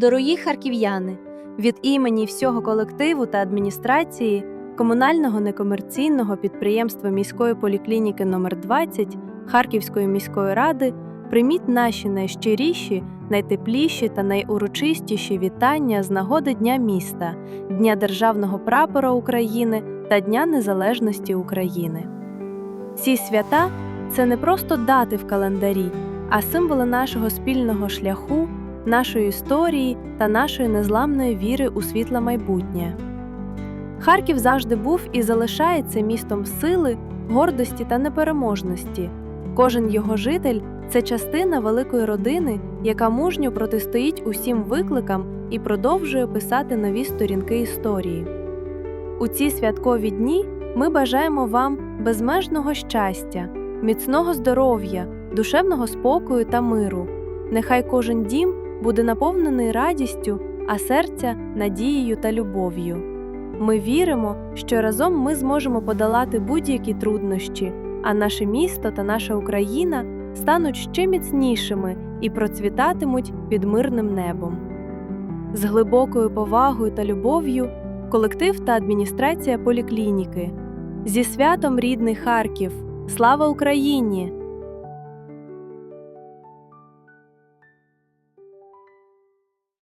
Дорогі харків'яни, від імені всього колективу та адміністрації комунального некомерційного підприємства міської поліклініки номер 20 Харківської міської ради прийміть наші найщиріші, найтепліші та найурочистіші вітання з нагоди Дня міста, Дня Державного прапора України та Дня Незалежності України. Ці свята це не просто дати в календарі, а символи нашого спільного шляху, нашої історії та нашої незламної віри у світле майбутнє. Харків завжди був і залишається містом сили, гордості та непереможності. Кожен його житель це частина великої родини, яка мужньо протистоїть усім викликам і продовжує писати нові сторінки історії. У ці святкові дні ми бажаємо вам безмежного щастя, міцного здоров'я, душевного спокою та миру. Нехай кожен дім буде наповнений радістю, а серця надією та любов'ю. Ми віримо, що разом ми зможемо подолати будь-які труднощі, а наше місто та наша Україна стануть ще міцнішими і процвітатимуть під мирним небом. З глибокою повагою та любов'ю колектив та адміністрація поліклініки. Зі святом рідний Харків! Слава Україні!